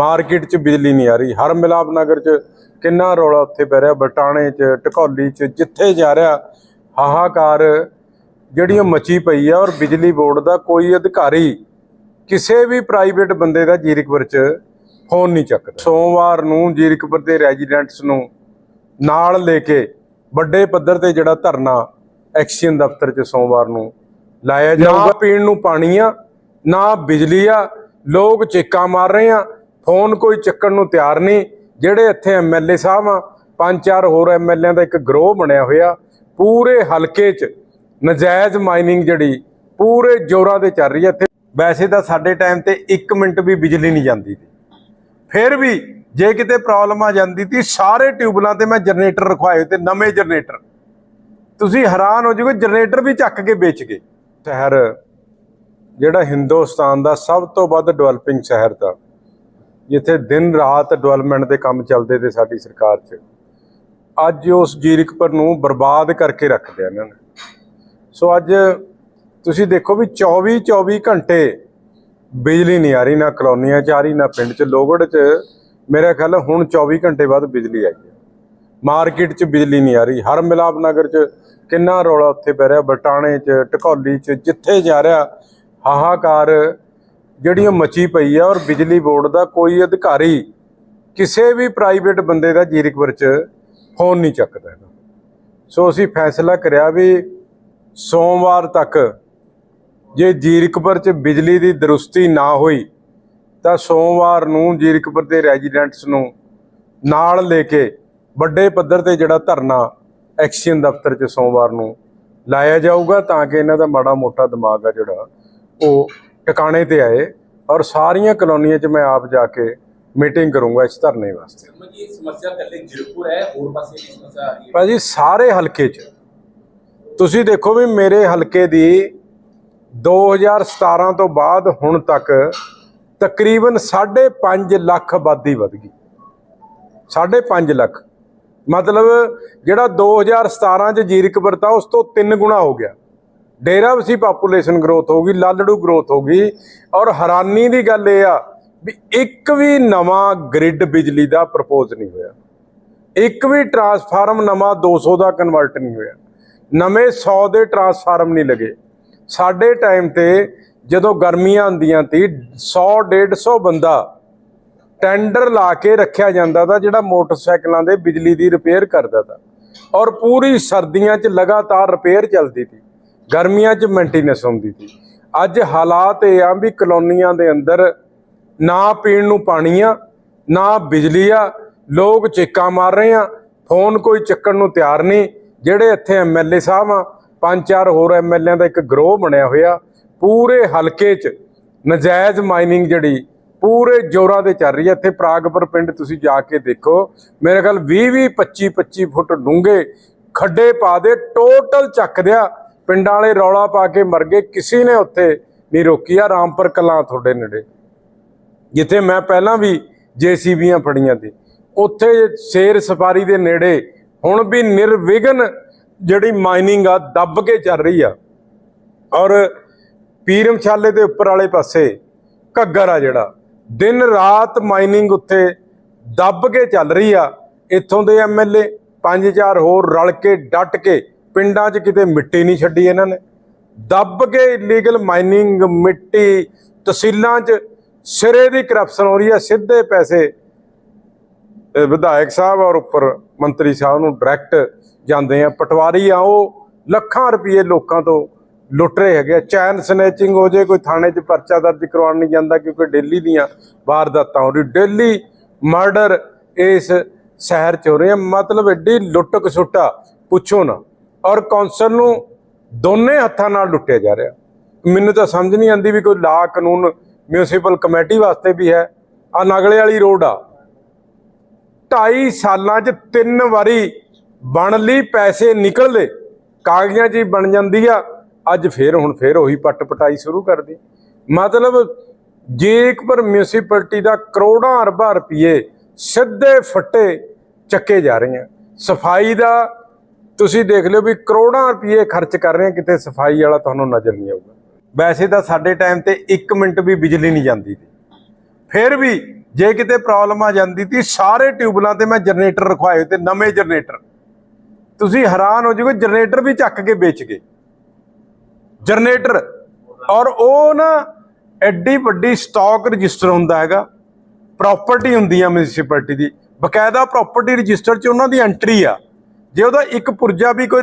Market 'ਚ ਬਿਜਲੀ ਨਹੀਂ ਆ ਰਹੀ। ਹਰ ਮਿਲਾਪ ਨਗਰ 'ਚ ਕਿੰਨਾ ਰੌਲਾ ਉੱਥੇ ਪੈ ਰਿਹਾ ਬਟਾਣੇ 'ਚ ਟਕੌਲੀ 'ਚ ਜਿੱਥੇ ਜਾ ਰਿਹਾ ਹਾਹਾਕਾਰ ਜਿਹੜੀਆਂ ਮਚੀ ਪਈ ਆ ਔਰ ਬਿਜਲੀ ਬੋਰਡ ਦਾ ਕੋਈ ਅਧਿਕਾਰੀ ਕਿਸੇ ਵੀ ਪ੍ਰਾਈਵੇਟ ਬੰਦੇ ਦਾ ਜੀਰਕਪੁਰ 'ਚ ਫੋਨ ਨਹੀਂ ਚੱਕਦਾ। ਸੋਮਵਾਰ ਨੂੰ ਜੀਰਕਪੁਰ ਦੇ ਰੈਜ਼ੀਡੈਂਟਸ ਨੂੰ ਨਾਲ ਲੈ ਕੇ ਵੱਡੇ ਪੱਧਰ ਤੇ ਜਿਹੜਾ ਧਰਨਾ ਐਕਸ਼ਨ ਦਫ਼ਤਰ 'ਚ ਸੋਮਵਾਰ ਨੂੰ ਲਾਇਆ ਜਾਊਗਾ। ਪੀਣ ਨੂੰ ਪਾਣੀ ਆ ਨਾ ਬਿਜਲੀ ਆ ਲੋਕ ਚੀਕਾਂ ਮਾਰ ਰਹੇ ਆ ਫੋਨ ਕੋਈ ਚੱਕਣ ਨੂੰ ਤਿਆਰ ਨਹੀਂ, ਜਿਹੜੇ ਇੱਥੇ ਐਮਐਲਏ ਸਾਹਿਬ ਆ, ਪੰਜ ਚਾਰ ਹੋਰ ਐਮਐਲਏਆਂ ਦਾ ਇੱਕ ਗਰੋਹ ਬਣਿਆ ਹੋਇਆ, ਪੂਰੇ ਹਲਕੇ 'ਚ ਨਜਾਇਜ਼ ਮਾਈਨਿੰਗ ਜਿਹੜੀ, ਪੂਰੇ ਜ਼ੋਰਾਂ ਤੇ ਚੱਲ ਰਹੀ ਹੈ ਇੱਥੇ। ਵੈਸੇ ਤਾਂ ਸਾਡੇ ਟਾਈਮ ਤੇ 1 ਮਿੰਟ ਵੀ ਬਿਜਲੀ ਨਹੀਂ ਜਾਂਦੀ ਸੀ। ਫਿਰ ਵੀ ਜੇ ਕਿਤੇ ਪ੍ਰੋਬਲਮ ਆ ਜਾਂਦੀ ਸੀ, ਸਾਰੇ ਟਿਊਬਲਾਂ ਤੇ ਮੈਂ ਜਨਰੇਟਰ ਰਖਵਾਏ ਤੇ ਨਵੇਂ ਜਨਰੇਟਰ ਤੁਸੀਂ ਹੈਰਾਨ ਹੋ ਜਾਓਗੇ ਜਨਰੇਟਰ ਵੀ ਚੱਕ ਕੇ ਵੇਚ ਗਏ। ਸ਼ਹਿਰ, ਜਿਹੜਾ ਹਿੰਦੁਸਤਾਨ ਦਾ ਸਭ ਤੋਂ ਵੱਧ ਡਿਵੈਲਪਿੰਗ ਸ਼ਹਿਰ ਦਾ ਜਿੱਥੇ ਦਿਨ ਰਾਤ ਡਿਵੈਲਪਮੈਂਟ ਦੇ ਕੰਮ ਚੱਲਦੇ ਤੇ ਸਾਡੀ ਸਰਕਾਰ 'ਚ। ਅੱਜ ਉਸ ਜੀਰਕਪੁਰ ਨੂੰ ਬਰਬਾਦ ਕਰਕੇ ਰੱਖ ਦਿਆ ਇਹਨਾਂ ਨੇ। ਸੋ ਅੱਜ ਤੁਸੀਂ ਦੇਖੋ ਵੀ 24 24 ਘੰਟੇ ਬਿਜਲੀ ਨਹੀਂ ਆ ਰਹੀ, ਨਾ ਕਲੋਨੀਆਂ 'ਚ ਆ ਰਹੀ, ਨਾ ਪਿੰਡ 'ਚ। ਲੋਗੜ 'ਚ ਮੇਰੇ ਖਿਆਲ ਹੁਣ 24 ਘੰਟੇ ਬਾਅਦ ਬਿਜਲੀ ਆਈ ਹੈ। ਮਾਰਕੀਟ 'ਚ ਬਿਜਲੀ ਨਹੀਂ ਆ ਰਹੀ। ਹਰ ਮਿਲਾਪ ਨਗਰ 'ਚ ਕਿੰਨਾ ਰੌਲਾ ਉੱਥੇ ਪੈ ਰਿਹਾ। ਬਟਾਣੇ 'ਚ ਟਕੌਲੀ 'ਚ, ਜਿੱਥੇ ਜਾ ਰਿਹਾ ਹਾਹਾਕਾਰ ਜਿਹੜੀ ਉਹ ਮਚੀ ਪਈ ਆ ਔਰ ਬਿਜਲੀ ਬੋਰਡ ਦਾ ਕੋਈ ਅਧਿਕਾਰੀ ਕਿਸੇ ਵੀ ਪ੍ਰਾਈਵੇਟ ਬੰਦੇ ਦਾ ਜੀਰਕਪੁਰ 'ਚ ਫੋਨ ਨਹੀਂ ਚੱਕਦਾ ਹੈਗਾ। ਸੋ ਅਸੀਂ ਫੈਸਲਾ ਕਰਿਆ ਵੀ ਸੋਮਵਾਰ ਤੱਕ ਜੇ ਜੀਰਕਪੁਰ 'ਚ ਬਿਜਲੀ ਦੀ ਦਰੁਸਤੀ ਨਾ ਹੋਈ ਤਾਂ ਸੋਮਵਾਰ ਨੂੰ ਜੀਰਕਪੁਰ ਦੇ ਰੈਜ਼ੀਡੈਂਟਸ ਨੂੰ ਨਾਲ ਲੈ ਕੇ ਵੱਡੇ ਪੱਧਰ ਤੇ ਜਿਹੜਾ ਧਰਨਾ ਐਕਸ਼ਨ ਦਫ਼ਤਰ 'ਚ ਸੋਮਵਾਰ ਨੂੰ ਲਾਇਆ ਜਾਊਗਾ ਤਾਂ ਕਿ ਇਹਨਾਂ ਦਾ ਮਾੜਾ ਮੋਟਾ ਦਿਮਾਗ ਆ ਜਿਹੜਾ ਉਹ ਟਿਕਾਣੇ ਤੇ ਆਏ ਔਰ ਸਾਰੀਆਂ ਕਲੋਨੀਆਂ 'ਚ ਮੈਂ ਆਪ ਜਾ ਕੇ ਮੀਟਿੰਗ ਕਰੂੰਗਾ ਇਸ ਧਰਨੇ ਵਾਸਤੇ। ਜੀ ਇਹ ਸਮੱਸਿਆ ਕੱਲੇ ਜਿਰਪੁਰ ਹੈ ਹੋਰ ਪਾਸੇ ਵੀ ਸਮੱਸਿਆ ਆ ਰਹੀ ਹੈ। ਭਾਜੀ ਸਾਰੇ ਹਲਕੇ 'ਚ। ਤੁਸੀਂ ਦੇਖੋ ਵੀ ਮੇਰੇ ਹਲਕੇ ਦੀ 2017 ਤੋਂ ਬਾਅਦ ਹੁਣ ਤੱਕ ਤਕਰੀਬਨ 5.5 ਲੱਖ ਆਬਾਦੀ ਵਧ ਗਈ। 5.5 ਲੱਖ। ਮਤਲਬ ਜਿਹੜਾ 2017 ਚ ਜੀਰਕਪੁਰ ਤਾ ਉਸ ਤੋਂ 3 ਗੁਣਾ ਹੋ ਗਿਆ। ਡੇਰਾਬਸੀ ਪਾਪੂਲੇਸ਼ਨ ਗਰੋਥ ਹੋ ਗਈ, ਲਾਲੜੂ ਗਰੋਥ ਹੋ ਗਈ। ਔਰ ਹੈਰਾਨੀ ਦੀ ਗੱਲ ਇਹ ਆ ਵੀ ਇੱਕ ਵੀ ਨਵਾਂ ਗ੍ਰਿਡ ਬਿਜਲੀ ਦਾ ਪ੍ਰਪੋਜ਼ ਨਹੀਂ ਹੋਇਆ। ਇੱਕ ਵੀ ਟਰਾਂਸਫਾਰਮ ਨਵਾਂ 200 ਦਾ ਕਨਵਰਟ ਨਹੀਂ ਹੋਇਆ। ਨਵੇਂ 100 ਦੇ ਟਰਾਂਸਫਾਰਮ ਨਹੀਂ ਲੱਗੇ। ਸਾਡੇ ਟਾਈਮ ਤੇ ਜਦੋਂ ਗਰਮੀਆਂ ਆਉਂਦੀਆਂ ਤੀ 100 150 ਬੰਦਾ ਟੈਂਡਰ ਲਾ ਕੇ ਰੱਖਿਆ ਜਾਂਦਾ ਤਾਂ ਜਿਹੜਾ ਮੋਟਰਸਾਈਕਲਾਂ ਦੇ ਬਿਜਲੀ ਦੀ ਰਿਪੇਅਰ ਕਰਦਾ ਤਾ। ਔਰ ਪੂਰੀ ਸਰਦੀਆਂ 'ਚ ਲਗਾਤਾਰ ਰਿਪੇਅਰ ਚੱਲਦੀ ਸੀ ਗਰਮੀਆਂ 'ਚ ਮੇਨਟੇਨੈਂਸ ਹੁੰਦੀ ਸੀ। ਅੱਜ ਹਾਲਾਤ ਇਹ ਆ ਵੀ ਕਲੋਨੀਆਂ ਦੇ ਅੰਦਰ ਨਾ ਪੀਣ ਨੂੰ ਪਾਣੀ ਆ, ਨਾ ਬਿਜਲੀ ਆ, ਲੋਕ ਚੇਕਾਂ ਮਾਰ ਰਹੇ ਆ, ਫੋਨ ਕੋਈ ਚੱਕਣ ਨੂੰ ਤਿਆਰ ਨਹੀਂ। ਜਿਹੜੇ ਇੱਥੇ ਐਮਐਲਏ ਸਾਹਿਬ ਆ, ਪੰਜ ਚਾਰ ਹੋਰ ਐਮਐਲਏਆਂ ਦਾ ਇੱਕ ਗਰੋਹ ਬਣਿਆ ਹੋਇਆ, ਪੂਰੇ ਹਲਕੇ 'ਚ ਨਜਾਇਜ਼ ਮਾਈਨਿੰਗ ਜਿਹੜੀ ਪੂਰੇ ਜ਼ੋਰਾਂ ਤੇ ਚੱਲ ਰਹੀ ਹੈ ਇੱਥੇ ਪ੍ਰਾਗਪੁਰ ਪਿੰਡ ਤੁਸੀਂ ਜਾ ਕੇ ਦੇਖੋ, ਮੇਰੇ ਖਿਆਲ 20 20 25 25 ਫੁੱਟ ਡੂੰਘੇ ਖੱਡੇ ਪਾ ਦੇ ਟੋਟਲ ਚੱਕ ਦਿਆ। ਪਿੰਡਾਂ ਵਾਲੇ ਰੌਲਾ ਪਾ ਕੇ ਮਰ ਗਏ, ਕਿਸੇ ਨੇ ਉੱਥੇ ਨਹੀਂ ਰੋਕੀ। ਆ ਰਾਮਪੁਰ ਕਲਾਂ ਤੁਹਾਡੇ ਨੇੜੇ, ਜਿੱਥੇ ਮੈਂ ਪਹਿਲਾਂ ਵੀ ਜੀਸੀਬੀਆਂ ਫੜੀਆਂ ਸੀ। ਉੱਥੇ ਸ਼ੇਰ ਸਫਾਰੀ ਦੇ ਨੇੜੇ ਹੁਣ ਵੀ ਨਿਰਵਿਘਨ ਜਿਹੜੀ ਮਾਈਨਿੰਗ ਆ, ਦੱਬ ਕੇ ਚੱਲ ਰਹੀ ਆ। ਔਰ ਪੀਰਮਛਾਲੇ ਦੇ ਉੱਪਰ ਵਾਲੇ ਪਾਸੇ ਘੱਗਰ ਆ ਜਿਹੜਾ, ਦਿਨ ਰਾਤ ਮਾਈਨਿੰਗ ਉੱਥੇ ਦੱਬ ਕੇ ਚੱਲ ਰਹੀ ਆ। ਇੱਥੋਂ ਦੇ ਐਮਐਲਏ ਪੰਜ ਚਾਰ ਹੋਰ ਰਲ ਕੇ, ਡਟ ਕੇ ਪਿੰਡਾਂ 'ਚ ਕਿਤੇ ਮਿੱਟੀ ਨਹੀਂ ਛੱਡੀ ਇਹਨਾਂ ਨੇ। ਦੱਬ ਕੇ ਇਲੀਗਲ ਮਾਈਨਿੰਗ ਮਿੱਟੀ ਤਹਿਸੀਲਾਂ 'ਚ ਸਿਰੇ ਦੀ ਕਰਪਸ਼ਨ ਹੋ ਰਹੀ ਹੈ, ਸਿੱਧੇ ਪੈਸੇ ਵਿਧਾਇਕ ਸਾਹਿਬ ਔਰ ਉੱਪਰ ਮੰਤਰੀ ਸਾਹਿਬ ਨੂੰ ਡਾਇਰੈਕਟ ਜਾਂਦੇ ਆ। ਪਟਵਾਰੀ ਆ, ਉਹ ਲੱਖਾਂ ਰੁਪਏ ਲੋਕਾਂ ਤੋਂ ਲੁੱਟ ਰਹੇ ਹੈਗੇ ਆ। ਚੈਨ ਸਨੈਚਿੰਗ ਹੋ ਜੇ, ਕੋਈ ਥਾਣੇ 'ਚ ਪਰਚਾ ਦਰਜ ਕਰਵਾਉਣ ਨਹੀਂ ਜਾਂਦਾ ਕਿਉਂਕਿ ਡੇਲੀ ਦੀਆਂ ਵਾਰਦਾਤਾਂ ਹੋ ਰਹੀ ਡੇਲੀ ਮਰਡਰ ਇਸ ਸ਼ਹਿਰ 'ਚ ਹੋ ਰਹੇ ਆ। ਮਤਲਬ ਐਡੀ ਲੁੱਟ ਕਸੁੱਟਾ ਪੁੱਛੋ ਨਾ। ਔਰ ਕੌਂਸਲ ਨੂੰ ਦੋਨੇ ਹੱਥਾਂ ਨਾਲ ਲੁੱਟਿਆ ਜਾ ਰਿਹਾ। ਮੈਨੂੰ ਤਾਂ ਸਮਝ ਨਹੀਂ ਆਉਂਦੀ ਵੀ ਕੋਈ ਲਾ ਕਾਨੂੰਨ ਮਿਊਨਿਸਪਲ ਕਮੇਟੀ ਵਾਸਤੇ ਵੀ ਹੈ। ਆ ਨਗਲੇ ਵਾਲੀ ਰੋਡ ਆ। 2.5 ਸਾਲਾਂ 'ਚ ਤਿੰਨ ਵਾਰੀ ਬਣ ਲਈ, ਪੈਸੇ ਨਿਕਲਦੇ। ਕਾਗਜ਼ਾਂ 'ਚ ਹੀ ਬਣ ਜਾਂਦੀ ਆ। ਅੱਜ ਫੇਰ ਹੁਣ ਫੇਰ ਉਹੀ ਪੱਟ ਪਟਾਈ ਸ਼ੁਰੂ ਕਰਦੀ ਮਤਲਬ ਜੇਕਪੁਰ ਮਿਊਨਿਸਪੈਲਿਟੀ ਦਾ ਕਰੋੜਾਂ ਅਰਬਾਂ ਰੁਪਏ ਸਿੱਧੇ ਫੱਟੇ ਚੱਕੇ ਜਾ ਰਹੇ ਆ। ਸਫ਼ਾਈ ਦਾ ਤੁਸੀਂ ਦੇਖ ਲਿਓ ਵੀ ਕਰੋੜਾਂ ਰੁਪਏ ਖਰਚ ਕਰ ਰਹੇ ਆ ਕਿਤੇ ਸਫ਼ਾਈ ਵਾਲਾ ਤੁਹਾਨੂੰ ਨਜ਼ਰ ਨਹੀਂ ਆਊਗਾ। ਵੈਸੇ ਤਾਂ ਸਾਡੇ ਟਾਈਮ ਤੇ 1 ਮਿੰਟ ਵੀ ਬਿਜਲੀ ਨਹੀਂ ਜਾਂਦੀ ਸੀ। ਫਿਰ ਵੀ ਜੇ ਕਿਤੇ ਪ੍ਰੋਬਲਮ ਆ ਜਾਂਦੀ ਤੀ ਸਾਰੇ ਟਿਊਬਲਾਂ ਤੇ ਮੈਂ ਜਨਰੇਟਰ ਰਖਵਾਏ ਤੇ ਨਵੇਂ ਜਨਰੇਟਰ ਤੁਸੀਂ ਹੈਰਾਨ ਹੋ ਜਾਓਗੇ ਜਨਰੇਟਰ ਵੀ ਚੱਕ ਕੇ ਵੇਚ ਗਏ। ਜਨਰੇਟਰ ਔਰ ਉਹ ਨਾ ਐਡੀ ਵੱਡੀ ਸਟਾਕ ਰਜਿਸਟਰ ਹੁੰਦਾ ਹੈਗਾ ਪ੍ਰਾਪਰਟੀ ਹੁੰਦੀ ਆ ਮਿਊਨਿਸਪੈਲਿਟੀ ਦੀ। ਬਕਾਇਦਾ ਪ੍ਰਾਪਰਟੀ ਰਜਿਸਟਰ 'ਚ ਉਹਨਾਂ ਦੀ ਐਂਟਰੀ ਆ। ਜੇ ਉਹਦਾ ਇੱਕ ਪੁਰਜਾ ਵੀ ਕੋਈ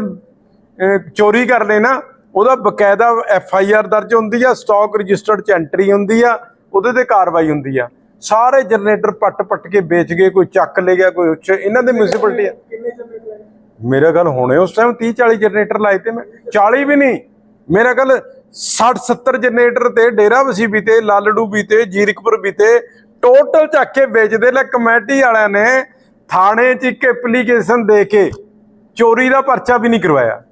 ਚੋਰੀ ਕਰ ਲੇ ਨਾ ਉਹਦਾ ਬਕਾਇਦਾ ਐਫ ਆਈ ਆਰ ਦਰਜ ਹੁੰਦੀ ਆ ਸਟਾਕ ਰਜਿਸਟਰ 'ਚ ਐਂਟਰੀ ਹੁੰਦੀ ਆ ਉਹਦੇ ਤੇ ਕਾਰਵਾਈ ਹੁੰਦੀ ਆ। ਸਾਰੇ ਜਨਰੇਟਰ ਪੱਟ ਪੱਟ ਕੇ ਵੇਚ ਗਏ ਕੋਈ ਚੱਕ ਲੈ ਗਿਆ ਕੋਈ ਉੱਚ ਇਹਨਾਂ ਦੇ ਮਿਊਨਿਸਪੈਲਿਟੀ ਆ। ਮੇਰਾ ਗੱਲ ਹੋਣੇ ਉਸ ਟਾਈਮ 30 40 ਜਨਰੇਟਰ ਲਾਏ ਤੇ ਮੈਂ 40 ਵੀ ਨਹੀਂ ਮੇਰਾ ਗੱਲ 60 70 ਜਨਰੇਟਰ ਤੇ ਡੇਰਾ ਵਸੀ ਵੀ ਤੇ ਲਾਲੜੂ ਵੀ ਤੇ ਜੀਰਕਪੁਰ ਵੀ ਤੇ ਟੋਟਲ ਚੱਕ ਕੇ ਵੇਚਦੇ ਲੈ ਕਮੇਟੀ ਵਾਲਿਆਂ ਨੇ ਥਾਣੇ 'ਚ ਇੱਕ ਐਪਲੀਕੇਸ਼ਨ ਦੇ ਕੇ ਚੋਰੀ ਦਾ ਪਰਚਾ ਵੀ ਨਹੀਂ ਕਰਵਾਇਆ।